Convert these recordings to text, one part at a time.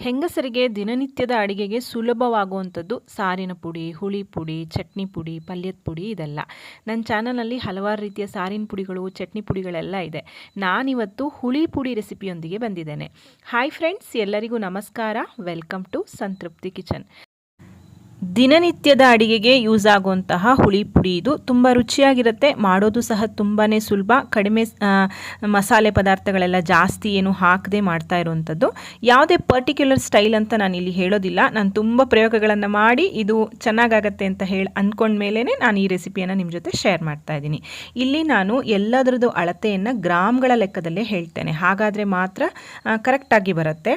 ಹೆಂಗಸರಿಗೆ ದಿನನಿತ್ಯದ ಅಡಿಗೆಗೆ ಸುಲಭವಾಗುವಂಥದ್ದು ಸಾರಿನ ಪುಡಿ, ಹುಳಿ ಪುಡಿ, ಚಟ್ನಿ ಪುಡಿ, ಪಲ್ಯದ ಪುಡಿ ಇದೆಲ್ಲ. ನನ್ನ ಚಾನಲಲ್ಲಿ ಹಲವಾರು ರೀತಿಯ ಸಾರಿನ ಪುಡಿಗಳು, ಚಟ್ನಿ ಪುಡಿಗಳೆಲ್ಲ ಇದೆ. ನಾನಿವತ್ತು ಹುಳಿ ಪುಡಿ ರೆಸಿಪಿಯೊಂದಿಗೆ ಬಂದಿದ್ದೇನೆ. ಹಾಯ್ ಫ್ರೆಂಡ್ಸ್, ಎಲ್ಲರಿಗೂ ನಮಸ್ಕಾರ. Welcome to Santrupti kitchen. ದಿನನಿತ್ಯದ ಅಡಿಗೆಗೆ ಯೂಸ್ ಆಗುವಂತಹ ಹುಳಿ ಪುಡಿ. ಇದು ತುಂಬ ರುಚಿಯಾಗಿರುತ್ತೆ, ಮಾಡೋದು ಸಹ ತುಂಬಾ ಸುಲಭ. ಕಡಿಮೆ ಮಸಾಲೆ ಪದಾರ್ಥಗಳೆಲ್ಲ ಜಾಸ್ತಿ ಏನು ಹಾಕದೆ ಮಾಡ್ತಾ ಇರುವಂಥದ್ದು. ಯಾವುದೇ ಪರ್ಟಿಕ್ಯುಲರ್ ಸ್ಟೈಲ್ ಅಂತ ನಾನು ಇಲ್ಲಿ ಹೇಳೋದಿಲ್ಲ. ನಾನು ತುಂಬ ಪ್ರಯೋಗಗಳನ್ನು ಮಾಡಿ ಇದು ಚೆನ್ನಾಗಾಗತ್ತೆ ಅಂತ ಹೇಳಿ ಅಂದ್ಕೊಂಡ್ಮೇಲೆ ನಾನು ಈ ರೆಸಿಪಿಯನ್ನು ನಿಮ್ಮ ಜೊತೆ ಶೇರ್ ಮಾಡ್ತಾ ಇದ್ದೀನಿ. ಇಲ್ಲಿ ನಾನು ಎಲ್ಲದರದ್ದು ಅಳತೆಯನ್ನು ಗ್ರಾಮ್ಗಳ ಲೆಕ್ಕದಲ್ಲೇ ಹೇಳ್ತೇನೆ. ಹಾಗಾದರೆ ಮಾತ್ರ ಕರೆಕ್ಟಾಗಿ ಬರುತ್ತೆ.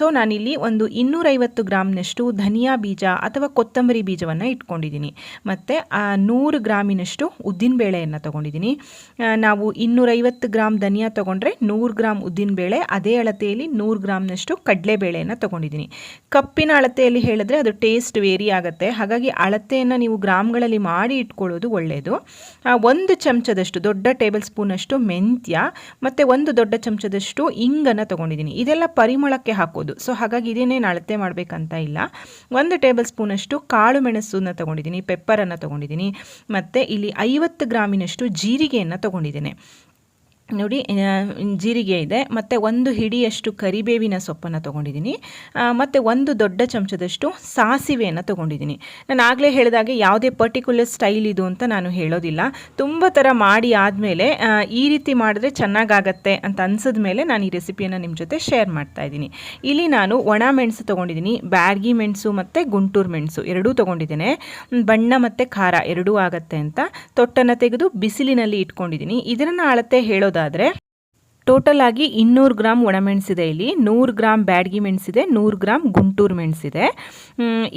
ಸೊ ನಾನಿಲ್ಲಿ ಒಂದು ಇನ್ನೂರೈವತ್ತು ಗ್ರಾಮ್ನಷ್ಟು ಧನಿಯಾ ಬೀಜ ಅಥವಾ ಕೊತ್ತಂಬರಿ ಬೀಜವನ್ನು ಇಟ್ಕೊಂಡಿದ್ದೀನಿ. ಮತ್ತು ನೂರು ಗ್ರಾಮಿನಷ್ಟು ಉದ್ದಿನಬೇಳೆಯನ್ನು ತೊಗೊಂಡಿದ್ದೀನಿ. ನಾವು ಇನ್ನೂರೈವತ್ತು ಗ್ರಾಮ್ ಧನಿಯಾ ತೊಗೊಂಡ್ರೆ ನೂರು ಗ್ರಾಮ್ ಉದ್ದಿನಬೇಳೆ ಅದೇ ಅಳತೆಯಲ್ಲಿ ನೂರು ಗ್ರಾಮ್ನಷ್ಟು ಕಡಲೆಬೇಳೆಯನ್ನು ತೊಗೊಂಡಿದ್ದೀನಿ. ಕಪ್ಪಿನ ಅಳತೆಯಲ್ಲಿ ಹೇಳಿದ್ರೆ ಅದು ಟೇಸ್ಟ್ ವೇರಿ ಆಗುತ್ತೆ. ಹಾಗಾಗಿ ಅಳತೆಯನ್ನು ನೀವು ಗ್ರಾಮ್ಗಳಲ್ಲಿ ಮಾಡಿ ಇಟ್ಕೊಳ್ಳೋದು ಒಳ್ಳೆಯದು ಒಂದು ಚಮಚದಷ್ಟು, ದೊಡ್ಡ ಟೇಬಲ್ ಸ್ಪೂನಷ್ಟು ಮೆಂತ್ಯ, ಮತ್ತು ಒಂದು ದೊಡ್ಡ ಚಮಚದಷ್ಟು ಇಂಗನ್ನು ತೊಗೊಂಡಿದ್ದೀನಿ. ಇದೆಲ್ಲ ಪರಿಮಳಕ್ಕೆ ಹಾಕೋದು. ಸೊ, ಹಾಗಾಗಿ ಇದೇನೇನು ಅಳತೆ ಮಾಡಬೇಕಂತ ಇಲ್ಲ. ಒಂದು ಟೇಬಲ್ ಸ್ಪೂನಷ್ಟು ಕಾಳು ಮೆಣಸನ್ನು ತೊಗೊಂಡಿದ್ದೀನಿ ಪೆಪ್ಪರನ್ನು ತಗೊಂಡಿದ್ದೀನಿ ಮತ್ತು ಇಲ್ಲಿ ಐವತ್ತು ಗ್ರಾಮಿನಷ್ಟು ಜೀರಿಗೆಯನ್ನು ತೊಗೊಂಡಿದ್ದೇನೆ. ನೋಡಿ ಜೀರಿಗೆ ಇದೆ. ಮತ್ತು ಒಂದು ಹಿಡಿಯಷ್ಟು ಕರಿಬೇವಿನ ಸೊಪ್ಪನ್ನು ತೊಗೊಂಡಿದ್ದೀನಿ. ಮತ್ತು ಒಂದು ದೊಡ್ಡ ಚಮಚದಷ್ಟು ಸಾಸಿವೆಯನ್ನು ತೊಗೊಂಡಿದ್ದೀನಿ. ನಾನು ಆಗಲೇ ಹೇಳಿದಾಗೆ ಯಾವುದೇ ಪರ್ಟಿಕ್ಯುಲರ್ ಸ್ಟೈಲ್ ಇದು ಅಂತ ನಾನು ಹೇಳೋದಿಲ್ಲ. ತುಂಬ ಥರ ಮಾಡಿ ಆದಮೇಲೆ ಈ ರೀತಿ ಮಾಡಿದ್ರೆ ಚೆನ್ನಾಗಾಗತ್ತೆ ಅಂತ ಅನ್ಸಿದ ಮೇಲೆ ನಾನು ಈ ರೆಸಿಪಿಯನ್ನು ನಿಮ್ಮ ಜೊತೆ ಶೇರ್ ಮಾಡ್ತಾ ಇದ್ದೀನಿ. ಇಲ್ಲಿ ನಾನು ಒಣ ಮೆಣಸು ತೊಗೊಂಡಿದ್ದೀನಿ. ಬ್ಯಾರ್ಗಿ ಮೆಣಸು ಮತ್ತು ಗುಂಟೂರು ಮೆಣಸು ಎರಡೂ ತೊಗೊಂಡಿದ್ದೇನೆ. ಬಣ್ಣ ಮತ್ತು ಖಾರ ಎರಡೂ ಆಗುತ್ತೆ ಅಂತ. ತೊಟ್ಟನ್ನು ತೆಗೆದು ಬಿಸಿಲಿನಲ್ಲಿ ಇಟ್ಕೊಂಡಿದ್ದೀನಿ. ಇದನ್ನು ಅಳತೆ ಹೇಳೋದು ಆದರೆ ಟೋಟಲ್ ಆಗಿ ಇನ್ನೂರು ಗ್ರಾಮ್ ಒಣಮೆಣಸಿದೆ ಇಲ್ಲಿ. ನೂರು ಗ್ರಾಮ್ ಬ್ಯಾಡ್ಗಿ ಮೆಣಸಿದೆ ನೂರು ಗ್ರಾಮ್ ಗುಂಟೂರು ಮೆಣಸಿದೆ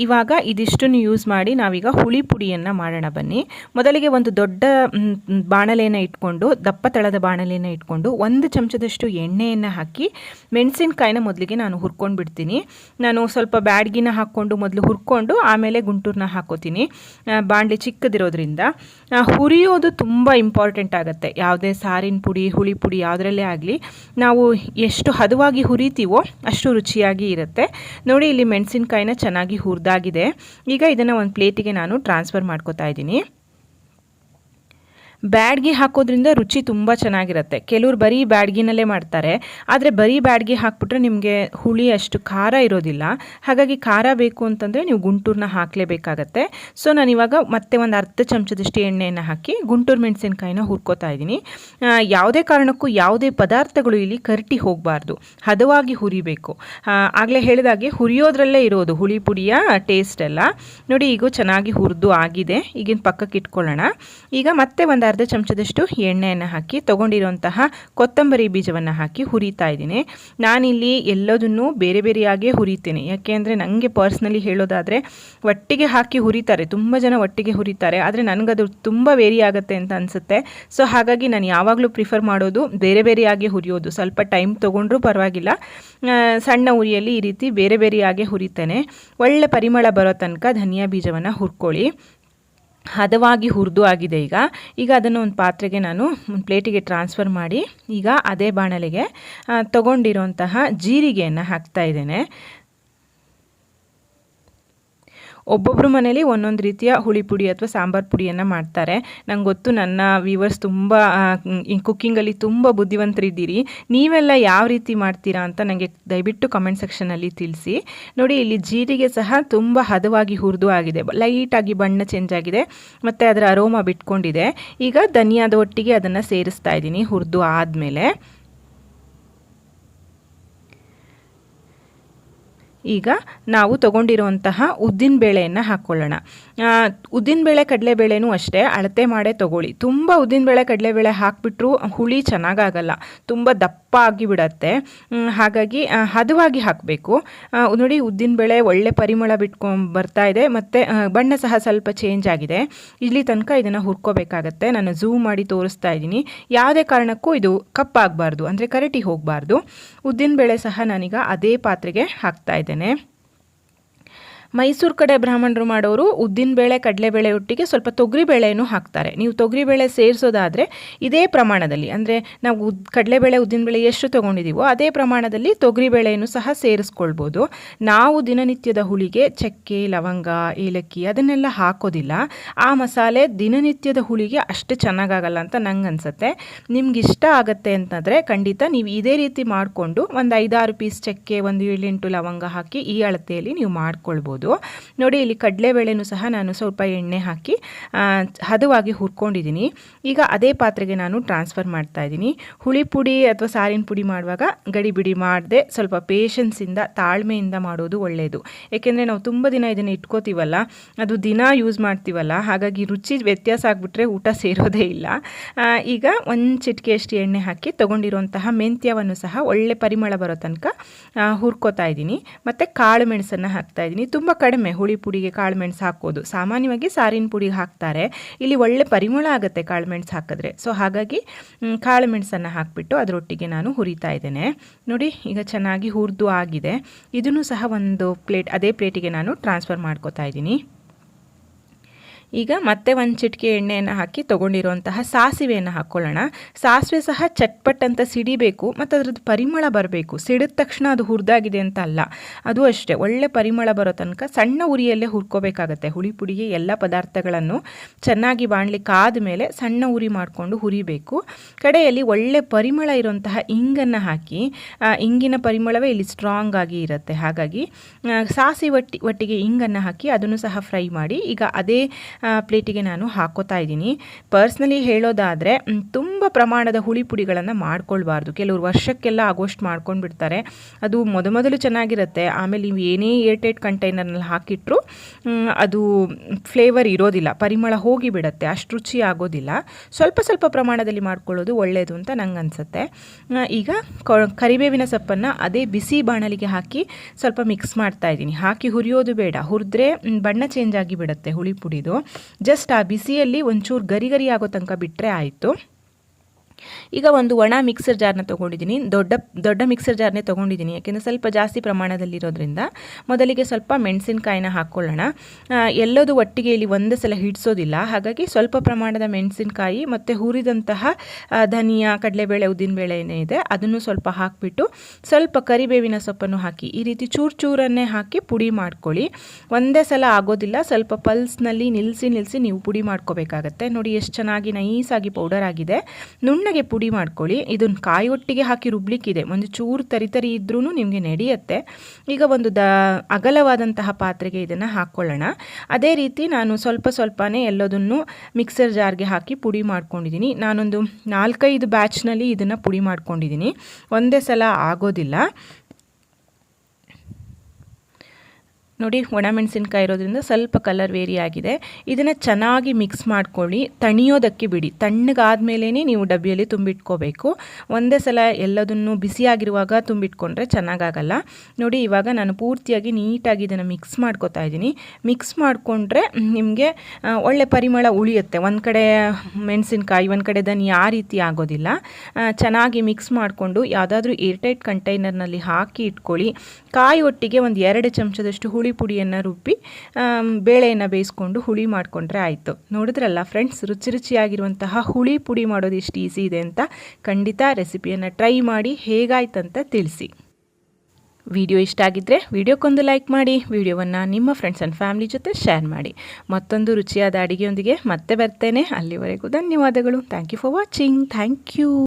ಇವಾಗ ಇದಿಷ್ಟನ್ನು ಯೂಸ್ ಮಾಡಿ ನಾವೀಗ ಹುಳಿ ಪುಡಿಯನ್ನು ಮಾಡೋಣ ಬನ್ನಿ. ಮೊದಲಿಗೆ ಒಂದು ದೊಡ್ಡ ಬಾಣಲೆಯನ್ನು ಇಟ್ಕೊಂಡು, ದಪ್ಪ ತಳದ ಬಾಣಲೆಯನ್ನು ಇಟ್ಕೊಂಡು ಒಂದು ಚಮಚದಷ್ಟು ಎಣ್ಣೆಯನ್ನು ಹಾಕಿ ಮೆಣಸಿನಕಾಯಿನ ಮೊದಲಿಗೆ ನಾನು ಹುರ್ಕೊಂಡು ಬಿಡ್ತೀನಿ. ನಾನು ಸ್ವಲ್ಪ ಬ್ಯಾಡ್ಗಿನ ಹಾಕ್ಕೊಂಡು ಮೊದಲು ಹುರ್ಕೊಂಡು ಆಮೇಲೆ ಗುಂಟೂರನ್ನ ಹಾಕೋತೀನಿ. ಬಾಣಲೆ ಚಿಕ್ಕದಿರೋದ್ರಿಂದ. ಹುರಿಯೋದು ತುಂಬ ಇಂಪಾರ್ಟೆಂಟ್ ಆಗುತ್ತೆ. ಯಾವುದೇ ಸಾರಿನ ಪುಡಿ, ಹುಳಿ ಪುಡಿ, ಯಾವುದರಲ್ಲೇ ಆಗಲಿ, ನಾವು ಎಷ್ಟು ಹದವಾಗಿ ಹುರಿತೀವೋ ಅಷ್ಟು ರುಚಿಯಾಗಿ ಇರುತ್ತೆ. ನೋಡಿ, ಇಲ್ಲಿ ಮೆಣಸಿನಕಾಯಿನ ಚೆನ್ನಾಗಿ ಹುರಿದಾಗಿದೆ. ಈಗ ಇದನ್ನು ಒಂದು ಪ್ಲೇಟಿಗೆ ನಾನು ಟ್ರಾನ್ಸ್ಫರ್ ಮಾಡ್ಕೋತಾ ಇದ್ದೀನಿ. ಬ್ಯಾಡ್ಗಿ ಹಾಕೋದ್ರಿಂದ ರುಚಿ ತುಂಬ ಚೆನ್ನಾಗಿರುತ್ತೆ. ಕೆಲವ್ರು ಬರೀ ಬ್ಯಾಡ್ಗಿನಲ್ಲೇ ಮಾಡ್ತಾರೆ. ಆದರೆ ಬರೀ ಬ್ಯಾಡ್ಗಿ ಹಾಕ್ಬಿಟ್ರೆ ನಿಮಗೆ ಹುಳಿ ಅಷ್ಟು ಖಾರ ಇರೋದಿಲ್ಲ. ಹಾಗಾಗಿ ಖಾರ ಬೇಕು ಅಂತಂದರೆ ನೀವು ಗುಂಟೂರನ್ನ ಹಾಕಲೇಬೇಕಾಗತ್ತೆ. ಸೊ ನಾನು ಇವಾಗ ಮತ್ತೆ ಒಂದು ಅರ್ಧ ಚಮಚದಷ್ಟು ಎಣ್ಣೆಯನ್ನು ಹಾಕಿ ಗುಂಟೂರು ಮೆಣಸಿನ್ಕಾಯಿನ ಹುರ್ಕೋತಾ ಇದ್ದೀನಿ. ಯಾವುದೇ ಕಾರಣಕ್ಕೂ ಯಾವುದೇ ಪದಾರ್ಥಗಳು ಇಲ್ಲಿ ಕರಟಿ ಹೋಗಬಾರ್ದು. ಹದವಾಗಿ ಹುರಿಬೇಕು. ಆಗಲೇ ಹೇಳಿದಾಗೆ ಹುರಿಯೋದ್ರಲ್ಲೇ ಇರೋದು ಹುಳಿ ಪುಡಿಯ ಟೇಸ್ಟ್ ಎಲ್ಲ. ನೋಡಿ, ಈಗ ಚೆನ್ನಾಗಿ ಹುರಿದು ಆಗಿದೆ. ಈಗಿನ ಪಕ್ಕಕ್ಕೆ ಇಟ್ಕೊಳ್ಳೋಣ. ಈಗ ಮತ್ತೆ ಒಂದು ಅರ್ಧ ಚಮಚದಷ್ಟು ಎಣ್ಣೆಯನ್ನು ಹಾಕಿ ತೊಗೊಂಡಿರುವಂತಹ ಕೊತ್ತಂಬರಿ ಬೀಜವನ್ನು ಹಾಕಿ ಹುರಿತಾ ಇದ್ದೀನಿ. ನಾನಿಲ್ಲಿ ಎಲ್ಲದನ್ನು ಬೇರೆ ಬೇರೆಯಾಗೇ ಹುರಿತೇನೆ. ಯಾಕೆ ಅಂದರೆ ನನಗೆ ಪರ್ಸ್ನಲಿ ಹೇಳೋದಾದರೆ ಒಟ್ಟಿಗೆ ಹಾಕಿ ಹುರಿತಾರೆ. ತುಂಬ ಜನ ಒಟ್ಟಿಗೆ ಹುರಿತಾರೆ. ಆದರೆ ನನಗದು ತುಂಬ ವೇರಿ ಆಗುತ್ತೆ ಅಂತ ಅನಿಸುತ್ತೆ. ಸೊ ಹಾಗಾಗಿ ನಾನು ಯಾವಾಗಲೂ ಪ್ರಿಫರ್ ಮಾಡೋದು ಬೇರೆ ಬೇರೆಯಾಗಿ ಹುರಿಯೋದು. ಸ್ವಲ್ಪ ಟೈಮ್ ತೊಗೊಂಡ್ರೂ ಪರವಾಗಿಲ್ಲ. ಸಣ್ಣ ಉರಿಯಲ್ಲಿ ಈ ರೀತಿ ಬೇರೆ ಬೇರೆಯಾಗಿ ಹುರಿತೇನೆ. ಒಳ್ಳೆ ಪರಿಮಳ ಬರೋ ತನಕ ಧನಿಯಾ ಬೀಜವನ್ನು ಹುರ್ಕೊಳ್ಳಿ. ಹದವಾಗಿ ಹುರಿದು ಆಗಿದೆ ಈಗ. ಈಗ ಅದನ್ನು ಒಂದು ಪಾತ್ರೆಗೆ ನಾನು ಒಂದು ಪ್ಲೇಟಿಗೆ ಟ್ರಾನ್ಸ್ಫರ್ ಮಾಡಿ ಈಗ ಅದೇ ಬಾಣಲೆಗೆ ತಗೊಂಡಿರೋಂತಹ ಜೀರಿಗೆಯನ್ನು ಹಾಕ್ತಾ ಇದ್ದೇನೆ. ಒಬ್ಬೊಬ್ಬರು ಮನೇಲಿ ಒಂದೊಂದು ರೀತಿಯ ಹುಳಿ ಪುಡಿ ಅಥವಾ ಸಾಂಬಾರು ಪುಡಿಯನ್ನು ಮಾಡ್ತಾರೆ. ನಂಗೆ ಗೊತ್ತು ನನ್ನ ವ್ಯೂವರ್ಸ್ ತುಂಬ ಕುಕ್ಕಿಂಗಲ್ಲಿ ತುಂಬ ಬುದ್ಧಿವಂತರಿದ್ದೀರಿ. ನೀವೆಲ್ಲ ಯಾವ ರೀತಿ ಮಾಡ್ತೀರಾ ಅಂತ ನನಗೆ ದಯವಿಟ್ಟು ಕಮೆಂಟ್ ಸೆಕ್ಷನಲ್ಲಿ ತಿಳಿಸಿ. ನೋಡಿ, ಇಲ್ಲಿ ಜೀರಿಗೆ ಸಹ ತುಂಬ ಹದವಾಗಿ ಹುರಿದು ಆಗಿದೆ. ಲೈಟಾಗಿ ಬಣ್ಣ ಚೇಂಜ್ ಆಗಿದೆ. ಮತ್ತು ಅದರ ಅರೋಮ ಬಿಟ್ಕೊಂಡಿದೆ. ಈಗ ಧನಿಯಾದ ಒಟ್ಟಿಗೆ ಅದನ್ನು ಸೇರಿಸ್ತಾ ಇದ್ದೀನಿ ಹುರಿದು ಆದಮೇಲೆ. ಈಗ ನಾವು ತಗೊಂಡಿರುವಂತಹ ಉದ್ದಿನ ಬೇಳೆಯನ್ನು ಹಾಕ್ಕೊಳ್ಳೋಣ ಉದ್ದಿನಬೇಳೆ ಕಡಲೆಬೇಳೆನೂ ಅಷ್ಟೇ, ಅಳತೆ ಮಾಡೇ ತೊಗೊಳ್ಳಿ. ತುಂಬ ಉದ್ದಿನಬೇಳೆ ಕಡಲೆಬೇಳೆ ಹಾಕಿಬಿಟ್ರು ಹುಳಿ ಚೆನ್ನಾಗಾಗಲ್ಲ. ತುಂಬ ದಪ್ಪ ಆಗಿಬಿಡತ್ತೆ. ಹಾಗಾಗಿ ಹದವಾಗಿ ಹಾಕಬೇಕು. ನೋಡಿ ಉದ್ದಿನಬೇಳೆ ಒಳ್ಳೆ ಪರಿಮಳ ಬಿಟ್ಕೊಂಡು ಬರ್ತಾ ಇದೆ. ಮತ್ತು ಬಣ್ಣ ಸಹ ಸ್ವಲ್ಪ ಚೇಂಜ್ ಆಗಿದೆ. ಇಲ್ಲಿ ತನಕ ಇದನ್ನು ಹುರ್ಕೋಬೇಕಾಗತ್ತೆ. ನಾನು ಝೂಮ್ ಮಾಡಿ ತೋರಿಸ್ತಾ ಇದ್ದೀನಿ. ಯಾವುದೇ ಕಾರಣಕ್ಕೂ ಇದು ಕಪ್ಪಾಗಬಾರ್ದು. ಅಂದರೆ ಕರಟಿ ಹೋಗಬಾರ್ದು. ಉದ್ದಿನಬೇಳೆ ಸಹ ನಾನೀಗ ಅದೇ ಪಾತ್ರೆಗೆ ಹಾಕ್ತಾ ಇದ್ದೇನೆ. ಮೈಸೂರು ಕಡೆ ಬ್ರಾಹ್ಮಣರು ಮಾಡೋರು ಉದ್ದಿನ ಬೇಳೆ, ಕಡಲೆ ಕಡಲೆಬೇಳೆ ಒಟ್ಟಿಗೆ ಸ್ವಲ್ಪ ತೊಗರಿ ಬೇಳೆಯನ್ನು ಹಾಕ್ತಾರೆ. ನೀವು ತೊಗರಿಬೇಳೆ ಸೇರಿಸೋದಾದರೆ ಇದೇ ಪ್ರಮಾಣದಲ್ಲಿ, ಅಂದರೆ ನಾವು ಉದ್ ಕಡಲೆಬೇಳೆ ಉದ್ದಿನಬೇಳೆ ಎಷ್ಟು ತೊಗೊಂಡಿದ್ದೀವೋ ಅದೇ ಪ್ರಮಾಣದಲ್ಲಿ ತೊಗರಿ ಬೇಳೆಯನ್ನು ಸಹ ಸೇರಿಸ್ಕೊಳ್ಬೋದು. ನಾವು ದಿನನಿತ್ಯದ ಹುಳಿಗೆ ಚಕ್ಕೆ, ಲವಂಗ, ಏಲಕ್ಕಿ ಅದನ್ನೆಲ್ಲ ಹಾಕೋದಿಲ್ಲ. ಆ ಮಸಾಲೆ ದಿನನಿತ್ಯದ ಹುಳಿಗೆ ಅಷ್ಟು ಚೆನ್ನಾಗಾಗಲ್ಲ ಅಂತ ನಂಗೆ ಅನಿಸುತ್ತೆ ನಿಮ್ಗೆ ಇಷ್ಟ ಆಗುತ್ತೆ ಅಂತಂದರೆ ಖಂಡಿತ ನೀವು ಇದೇ ರೀತಿ ಮಾಡಿಕೊಂಡು ಒಂದು ಐದಾರು ಪೀಸ್ ಚಕ್ಕೆ, ಒಂದು ಏಳೆಂಟು ಲವಂಗ ಹಾಕಿ ಈ ಅಳತೆಯಲ್ಲಿ ನೀವು ಮಾಡ್ಕೊಳ್ಬೋದು. ನೋಡಿ, ಇಲ್ಲಿ ಕಡಲೆಬೇಳೆನೂ ಸಹ ನಾನು ಸ್ವಲ್ಪ ಎಣ್ಣೆ ಹಾಕಿ ಹದವಾಗಿ ಹುರ್ಕೊಂಡಿದ್ದೀನಿ. ಈಗ ಅದೇ ಪಾತ್ರೆಗೆ ನಾನು ಟ್ರಾನ್ಸ್ಫರ್ ಮಾಡ್ತಾ ಇದ್ದೀನಿ. ಹುಳಿ ಪುಡಿ ಅಥವಾ ಸಾರಿನ ಪುಡಿ ಮಾಡುವಾಗ ಗಡಿ ಬಿಡಿ ಮಾಡದೆ ಸ್ವಲ್ಪ ಪೇಷನ್ಸಿಂದ ತಾಳ್ಮೆಯಿಂದ ಮಾಡೋದು ಒಳ್ಳೆಯದು ಏಕೆಂದರೆ ನಾವು ತುಂಬ ದಿನ ಇದನ್ನು ಇಟ್ಕೋತೀವಲ್ಲ, ಅದು ದಿನ ಯೂಸ್ ಮಾಡ್ತೀವಲ್ಲ, ಹಾಗಾಗಿ ರುಚಿ ವ್ಯತ್ಯಾಸ ಆಗಿಬಿಟ್ರೆ ಊಟ ಸೇರೋದೇ ಇಲ್ಲ. ಈಗ ಒಂದು ಚಿಟಿಕೆಯಷ್ಟು ಎಣ್ಣೆ ಹಾಕಿ ತೊಗೊಂಡಿರುವಂತಹ ಮೆಂತ್ಯವನ್ನು ಸಹ ಒಳ್ಳೆ ಪರಿಮಳ ಬರೋ ತನಕ ಹುರ್ಕೋತಾ ಇದ್ದೀನಿ. ಮತ್ತು ಕಾಳು ಮೆಣಸನ್ನು ಹಾಕ್ತಾ ಇದ್ದೀನಿ. ತುಂಬ ಕಡಿಮೆ ಹುಳಿ ಪುಡಿಗೆ ಕಾಳು ಮೆಣಸು ಹಾಕೋದು. ಸಾಮಾನ್ಯವಾಗಿ ಸಾರಿನ ಪುಡಿಗೆ ಹಾಕ್ತಾರೆ. ಇಲ್ಲಿ ಒಳ್ಳೆ ಪರಿಮಳ ಆಗುತ್ತೆ ಕಾಳು ಮೆಣಸು ಹಾಕಿದ್ರೆ. ಸೊ ಹಾಗಾಗಿ ಕಾಳು ಮೆಣಸನ್ನು ಹಾಕಿಬಿಟ್ಟು ಅದರೊಟ್ಟಿಗೆ ನಾನು ಹುರಿತಾ ಇದ್ದೇನೆ. ನೋಡಿ, ಈಗ ಚೆನ್ನಾಗಿ ಹುರಿದು ಆಗಿದೆ. ಇದನ್ನು ಸಹ ಒಂದು ಪ್ಲೇಟ್, ಅದೇ ಪ್ಲೇಟಿಗೆ ನಾನು ಟ್ರಾನ್ಸ್ಫರ್ ಮಾಡ್ಕೋತಾ ಇದ್ದೀನಿ. ಈಗ ಮತ್ತೆ ಒಂದು ಚಿಟಿಕೆ ಎಣ್ಣೆಯನ್ನು ಹಾಕಿ ತೊಗೊಂಡಿರುವಂತಹ ಸಾಸಿವೆಯನ್ನು ಹಾಕ್ಕೊಳ್ಳೋಣ ಸಾಸಿವೆ ಸಹ ಚಟ್ಪಟ್ ಅಂತ ಸಿಡಿಬೇಕು, ಮತ್ತು ಅದರದ್ದು ಪರಿಮಳ ಬರಬೇಕು. ಸಿಡಿದ ತಕ್ಷಣ ಅದು ಹುರಿದಾಗಿದೆ ಅಂತ ಅಲ್ಲ, ಅದು ಅಷ್ಟೇ. ಒಳ್ಳೆ ಪರಿಮಳ ಬರೋ ತನಕ ಸಣ್ಣ ಉರಿಯಲ್ಲೇ ಹುರ್ಕೋಬೇಕಾಗತ್ತೆ. ಹುಳಿ ಪುಡಿಗೆ ಎಲ್ಲ ಪದಾರ್ಥಗಳನ್ನು ಚೆನ್ನಾಗಿ ಬಾಣಲಿ ಕಾದ ಮೇಲೆ ಸಣ್ಣ ಉರಿ ಮಾಡಿಕೊಂಡು ಹುರಿಬೇಕು. ಕಡೆಯಲ್ಲಿ ಒಳ್ಳೆ ಪರಿಮಳ ಇರುವಂತಹ ಇಂಗನ್ನು ಹಾಕಿ ಇಂಗಿನ ಪರಿಮಳವೇ ಇಲ್ಲಿ ಸ್ಟ್ರಾಂಗ್ ಆಗಿ ಇರುತ್ತೆ. ಹಾಗಾಗಿ ಸಾಸಿ ಒಟ್ಟಿ ಒಟ್ಟಿಗೆ ಇಂಗನ್ನು ಹಾಕಿ ಅದನ್ನು ಸಹ ಫ್ರೈ ಮಾಡಿ, ಈಗ ಅದೇ ಪ್ಲೇಟಿಗೆ ನಾನು ಹಾಕೋತಾ ಇದ್ದೀನಿ. ಪರ್ಸ್ನಲಿ ಹೇಳೋದಾದರೆ ತುಂಬ ಪ್ರಮಾಣದ ಹುಳಿ ಪುಡಿಗಳನ್ನು ಮಾಡ್ಕೊಳ್ಬಾರ್ದು. ಕೆಲವರು ವರ್ಷಕ್ಕೆಲ್ಲ ಆಗೋಷ್ಟು ಮಾಡ್ಕೊಂಡು ಬಿಡ್ತಾರೆ ಅದು ಮೊದಮೊದಲು ಚೆನ್ನಾಗಿರುತ್ತೆ. ಆಮೇಲೆ ನೀವು ಏನೇ ಏರ್ಟೈಟ್ ಕಂಟೈನರ್ನಲ್ಲಿ ಹಾಕಿಟ್ರು ಅದು ಫ್ಲೇವರ್ ಇರೋದಿಲ್ಲ. ಪರಿಮಳ ಹೋಗಿಬಿಡತ್ತೆ. ಅಷ್ಟು ರುಚಿ ಆಗೋದಿಲ್ಲ. ಸ್ವಲ್ಪ ಸ್ವಲ್ಪ ಪ್ರಮಾಣದಲ್ಲಿ ಮಾಡ್ಕೊಳ್ಳೋದು ಒಳ್ಳೆಯದು ಅಂತ ನಂಗೆ ಅನಿಸುತ್ತೆ ಈಗ ಕರಿಬೇವಿನ ಸೊಪ್ಪನ್ನು ಅದೇ ಬಿಸಿ ಬಾಣಲಿಗೆ ಹಾಕಿ ಸ್ವಲ್ಪ ಮಿಕ್ಸ್ ಮಾಡ್ತಾ ಇದ್ದೀನಿ. ಹಾಕಿ ಹುರಿಯೋದು ಬೇಡ. ಹುರಿದ್ರೆ ಬಣ್ಣ ಚೇಂಜ್ ಆಗಿಬಿಡುತ್ತೆ ಹುಳಿ ಪುಡಿದು. ಜಸ್ಟ್ ಆ ಬಿಸಿಯಲ್ಲಿ ಒಂಚೂರು ಗರಿ ಗರಿ ಆಗೋ ತನಕ ಬಿಟ್ಟರೆ ಆಯಿತು. ಈಗ ಒಂದು ಒಣ ಮಿಕ್ಸರ್ ಜಾರ್ನ ತೊಗೊಂಡಿದ್ದೀನಿ. ದೊಡ್ಡ ದೊಡ್ಡ ಮಿಕ್ಸರ್ ಜಾರ್ನೇ ತೊಗೊಂಡಿದ್ದೀನಿ. ಯಾಕೆಂದರೆ ಸ್ವಲ್ಪ ಜಾಸ್ತಿ ಪ್ರಮಾಣದಲ್ಲಿರೋದ್ರಿಂದ ಮೊದಲಿಗೆ ಸ್ವಲ್ಪ ಮೆಣಸಿನಕಾಯಿನ ಹಾಕ್ಕೊಳ್ಳೋಣ. ಎಲ್ಲದೂ ಒಟ್ಟಿಗೆ ಇಲ್ಲಿ ಒಂದು ಸಲ ಹಿಡಿಸೋದಿಲ್ಲ. ಹಾಗಾಗಿ ಸ್ವಲ್ಪ ಪ್ರಮಾಣದ ಮೆಣಸಿನಕಾಯಿ ಮತ್ತು ಹುರಿದಂತಹ ಧನಿಯಾ, ಕಡಲೆಬೇಳೆ ಉದ್ದಿನಬೇಳೆ ಇದೆ. ಅದನ್ನು ಸ್ವಲ್ಪ ಹಾಕಿಬಿಟ್ಟು ಸ್ವಲ್ಪ ಕರಿಬೇವಿನ ಸೊಪ್ಪನ್ನು ಹಾಕಿ, ಈ ರೀತಿ ಚೂರು ಚೂರನ್ನೇ ಹಾಕಿ ಪುಡಿ ಮಾಡ್ಕೊಳ್ಳಿ. ಒಂದೇ ಸಲ ಆಗೋದಿಲ್ಲ. ಸ್ವಲ್ಪ ಪಲ್ಸ್ನಲ್ಲಿ ನಿಲ್ಲಿಸಿ ನಿಲ್ಲಿಸಿ ನೀವು ಪುಡಿ ಮಾಡ್ಕೋಬೇಕಾಗತ್ತೆ. ನೋಡಿ, ಎಷ್ಟು ಚೆನ್ನಾಗಿ ನೈಸಾಗಿ ಪೌಡರ್ ಆಗಿದೆ. ನುಣ್ಣಗೆ ಪುಡಿ ಮಾಡ್ಕೊಳ್ಳಿ. ಇದನ್ನು ಕಾಯಿ ಒಟ್ಟಿಗೆ ಹಾಕಿ ರುಬ್ಲಿಕ್ಕಿದೆ. ಒಂದು ಚೂರು ತರಿತರಿ ಇದ್ರೂ ನಿಮಗೆ ನಡೆಯುತ್ತೆ. ಈಗ ಒಂದು ದ ಅಗಲವಾದಂತಹ ಪಾತ್ರೆಗೆ ಇದನ್ನು ಹಾಕ್ಕೊಳ್ಳೋಣ ಅದೇ ರೀತಿ ನಾನು ಸ್ವಲ್ಪ ಸ್ವಲ್ಪನೇ ಎಲ್ಲದನ್ನು ಮಿಕ್ಸರ್ ಜಾರ್ಗೆ ಹಾಕಿ ಪುಡಿ ಮಾಡ್ಕೊಂಡಿದ್ದೀನಿ. ನಾನೊಂದು ನಾಲ್ಕೈದು ಬ್ಯಾಚ್ನಲ್ಲಿ ಇದನ್ನು ಪುಡಿ ಮಾಡ್ಕೊಂಡಿದ್ದೀನಿ. ಒಂದೇ ಸಲ ಆಗೋದಿಲ್ಲ. ನೋಡಿ ಒಣಮೆಣಸಿನ್ಕಾಯಿ ಇರೋದ್ರಿಂದ ಸ್ವಲ್ಪ ಕಲರ್ ವೇರಿ ಆಗಿದೆ. ಇದನ್ನು ಚೆನ್ನಾಗಿ ಮಿಕ್ಸ್ ಮಾಡ್ಕೊಳ್ಳಿ. ತಣಿಯೋದಕ್ಕೆ ಬಿಡಿ. ತಣ್ಣಗಾದ್ಮೇಲೇ ನೀವು ಡಬ್ಬಿಯಲ್ಲಿ ತುಂಬಿಟ್ಕೋಬೇಕು. ಒಂದೇ ಸಲ ಎಲ್ಲದನ್ನು ಬಿಸಿಯಾಗಿರುವಾಗ ತುಂಬಿಟ್ಕೊಂಡ್ರೆ ಚೆನ್ನಾಗಾಗಲ್ಲ. ನೋಡಿ, ಇವಾಗ ನಾನು ಪೂರ್ತಿಯಾಗಿ ನೀಟಾಗಿ ಇದನ್ನು ಮಿಕ್ಸ್ ಮಾಡ್ಕೋತಾ ಇದ್ದೀನಿ. ಮಿಕ್ಸ್ ಮಾಡಿಕೊಂಡ್ರೆ ನಿಮಗೆ ಒಳ್ಳೆ ಪರಿಮಳ ಉಳಿಯುತ್ತೆ. ಒಂದು ಕಡೆ ಮೆಣಸಿನ್ಕಾಯಿ, ಒಂದು ಕಡೆ ದನಿ ಯಾವ ರೀತಿ ಆಗೋದಿಲ್ಲ. ಚೆನ್ನಾಗಿ ಮಿಕ್ಸ್ ಮಾಡಿಕೊಂಡು ಯಾವುದಾದ್ರೂ ಏರ್ಟೈಟ್ ಕಂಟೈನರ್ನಲ್ಲಿ ಹಾಕಿ ಇಟ್ಕೊಳ್ಳಿ. ಕಾಯಿ ಒಟ್ಟಿಗೆ ಒಂದು ಎರಡು ಚಮಚದಷ್ಟು ಹುಳಿ ಪುಡಿಯನ್ನು ರುಬ್ಬಿ ಬೇಳೆಯನ್ನು ಬೇಯಿಸ್ಕೊಂಡು ಹುಳಿ ಮಾಡಿಕೊಂಡ್ರೆ ಆಯಿತು. ನೋಡಿದ್ರಲ್ಲ ಫ್ರೆಂಡ್ಸ್ ರುಚಿ ರುಚಿಯಾಗಿರುವಂತಹ ಹುಳಿ ಪುಡಿ ಮಾಡೋದು ಎಷ್ಟು ಈಸಿ ಇದೆ ಅಂತ ಖಂಡಿತ ರೆಸಿಪಿಯನ್ನು ಟ್ರೈ ಮಾಡಿ ಹೇಗಾಯ್ತಂತ ತಿಳಿಸಿ. ವಿಡಿಯೋ ಇಷ್ಟ ಆಗಿದ್ದರೆ ವಿಡಿಯೋಕ್ಕೊಂದು ಲೈಕ್ ಮಾಡಿ, ವಿಡಿಯೋವನ್ನು ನಿಮ್ಮ ಫ್ರೆಂಡ್ಸ್ ಆ್ಯಂಡ್ ಫ್ಯಾಮಿಲಿ ಜೊತೆ ಶೇರ್ ಮಾಡಿ. ಮತ್ತೊಂದು ರುಚಿಯಾದ ಅಡುಗೆಯೊಂದಿಗೆ ಮತ್ತೆ ಬರ್ತೇನೆ. ಅಲ್ಲಿವರೆಗೂ ಧನ್ಯವಾದಗಳು. Thank you for watching thank you